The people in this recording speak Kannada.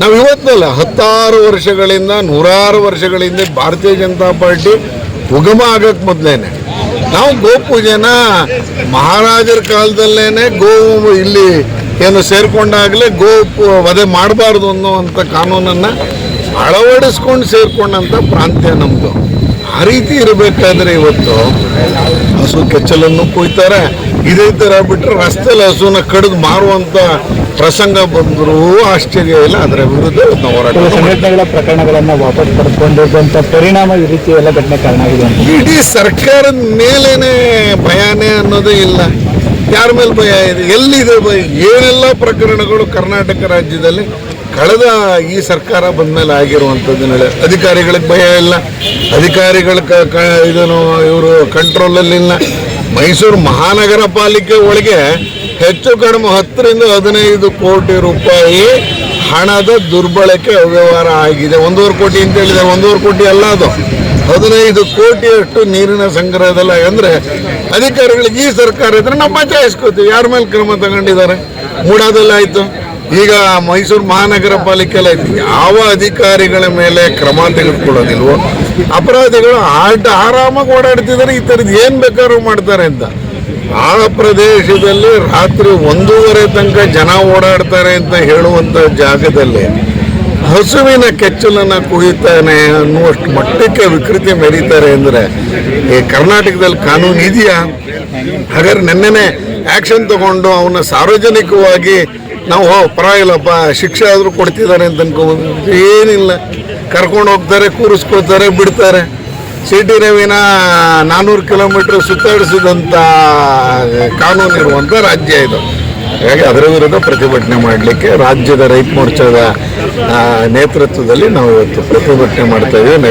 ನಾವು ಇವತ್ತಲ್ಲ ಹತ್ತಾರು ವರ್ಷಗಳಿಂದ, ನೂರಾರು ವರ್ಷಗಳಿಂದ ಭಾರತೀಯ ಜನತಾ ಪಾರ್ಟಿ ಉಗಮ ಆಗಕ್ಕೆ ಮೊದಲೇನೆ. ನಾವು ಗೋಪೂಜೆನ ಮಹಾರಾಜರ ಕಾಲದಲ್ಲೇನೆ ಗೋ ಇಲ್ಲಿ ಏನು ಸೇರ್ಕೊಂಡಾಗಲೇ ಗೋ ವಧೆ ಮಾಡಬಾರ್ದು ಅನ್ನುವಂಥ ಕಾನೂನನ್ನು ಅಳವಡಿಸ್ಕೊಂಡು ಸೇರ್ಕೊಂಡಂಥ ಪ್ರಾಂತ್ಯ ನಮ್ಮದು ಆ ರೀತಿ ಇರಬೇಕಾದ್ರೆ ಇವತ್ತು ಹಸು ಕೆಚ್ಚಲನ್ನು ಕೊಯ್ತಾರೆ. ಇದೇ ಥರ ಬಿಟ್ಟರೆ ರಸ್ತೆಯಲ್ಲಿ ಹಸುನ ಕಡಿದು ಮಾರುವಂಥ ಪ್ರಸಂಗ ಬಂದರೂ ಆಶ್ಚರ್ಯ ಇಲ್ಲ ಅದರ ವಿರುದ್ಧ ನಾವು ಹೋರಾಟ ಸಂಘಟನೆಗಳ ಪ್ರಕರಣಗಳನ್ನ ವಾಪಸ್ ಪಡ್ಕೊಂಡಿರುವಂಥ ಪರಿಣಾಮ ಈ ರೀತಿ ಎಲ್ಲ ಘಟನೆ ಕಾರಣ ಆಗಿದೆ ಇಡೀ ಸರ್ಕಾರದ ಮೇಲೇ ಭಯನೇ ಅನ್ನೋದೇ ಇಲ್ಲ. ಯಾರ ಮೇಲೆ ಭಯ ಇದೆ? ಎಲ್ಲಿದೆ ಭಯ? ಏನೆಲ್ಲ ಪ್ರಕರಣಗಳು ಕರ್ನಾಟಕ ರಾಜ್ಯದಲ್ಲಿ ಕಳೆದ ಈ ಸರ್ಕಾರ ಬಂದ ಮೇಲೆ ಆಗಿರುವಂಥದ್ದು ಅಧಿಕಾರಿಗಳಿಗೆ ಭಯ ಇಲ್ಲ. ಅಧಿಕಾರಿಗಳ ಇದನ್ನು ಇವರು ಕಂಟ್ರೋಲಲ್ಲಿಲ್ಲ ಮೈಸೂರು ಮಹಾನಗರ ಪಾಲಿಕೆ ಒಳಗೆ ಹೆಚ್ಚು ಕಡಿಮೆ ಹತ್ತರಿಂದ ಹದಿನೈದು ಕೋಟಿ ರೂಪಾಯಿ ಹಣದ ದುರ್ಬಳಕೆ ಅವ್ಯವಹಾರ ಆಗಿದೆ. ಒಂದೂವರೆ ಕೋಟಿ ಅಂತ ಹೇಳಿದ್ದಾರೆ ಒಂದೂವರೆ ಕೋಟಿ ಅಲ್ಲ ಅದು. ಹದಿನೈದು ಕೋಟಿಯಷ್ಟು ನೀರಿನ ಸಂಗ್ರಹದಲ್ಲ ಅಂದರೆ ಅಧಿಕಾರಿಗಳಿಗೆ ಈ ಸರ್ಕಾರ ಇದ್ರೆ ನಾವು ಬಚಾಯಿಸ್ಕೋತೀವಿ. ಯಾರ ಮೇಲೆ ಕ್ರಮ ತಗೊಂಡಿದ್ದಾರೆ? ಮೂಡಾದಲ್ಲಿ ಆಯಿತು. ಈಗ ಮೈಸೂರು ಮಹಾನಗರ ಪಾಲಿಕೆಯಲ್ಲಿ ಆಯ್ತು ಯಾವ ಅಧಿಕಾರಿಗಳ ಮೇಲೆ ಕ್ರಮ ತೆಗೆದುಕೊಳ್ಳೋದಿಲ್ವೋ, ಅಪರಾಧಿಗಳು ಆಟ ಆರಾಮಾಗಿ ಓಡಾಡ್ತಿದ್ದಾರೆ, ಈ ಥರದ್ದು ಏನು ಬೇಕಾದ್ರೂ ಮಾಡ್ತಾರೆ ಅಂತ. ಆ ಪ್ರದೇಶದಲ್ಲಿ ರಾತ್ರಿ ಒಂದೂವರೆ ತನಕ ಜನ ಓಡಾಡ್ತಾರೆ ಅಂತ ಹೇಳುವಂಥ ಜಾಗದಲ್ಲಿ ಹಸುವಿನ ಕೆಚ್ಚಲನ್ನು ಕುಯ್ತಾನೆ ಅನ್ನುವಷ್ಟು ಮಟ್ಟಕ್ಕೆ ವಿಕೃತಿ ಮೆರೀತಾರೆ ಅಂದರೆ, ಈ ಕರ್ನಾಟಕದಲ್ಲಿ ಕಾನೂನು ಇದೆಯಾ? ಹಾಗಾದ್ರೆ ನೆನ್ನೆನೆ ಆ್ಯಕ್ಷನ್ ತಗೊಂಡು ಅವನ್ನ ಸಾರ್ವಜನಿಕವಾಗಿ ನಾವು ಪರವಾಗಿಲ್ಲಪ್ಪ, ಶಿಕ್ಷೆ ಆದರೂ ಕೊಡ್ತಿದ್ದಾರೆ ಅಂತ ಅನ್ಕೋಬೋದು ಏನಿಲ್ಲ. ಕರ್ಕೊಂಡು ಹೋಗ್ತಾರೆ, ಕೂರಿಸ್ಕೊಳ್ತಾರೆ, ಬಿಡ್ತಾರೆ. ಸಿಟಿ ರವಿನ ನಾನ್ನೂರು ಕಿಲೋಮೀಟ್ರ್ ಸುತ್ತಾಡಿಸಿದಂಥ ಕಾನೂನು ಇರುವಂಥ ರಾಜ್ಯ ಇದು. ಹಾಗಾಗಿ ಅದರ ವಿರುದ್ಧ ಪ್ರತಿಭಟನೆ ಮಾಡಲಿಕ್ಕೆ ರಾಜ್ಯದ ರೈತ ಮೋರ್ಚಾದ ನೇತೃತ್ವದಲ್ಲಿ ನಾವು ಇವತ್ತು ಪ್ರತಿಭಟನೆ ಮಾಡ್ತಾ ಇದ್ದೀವಿ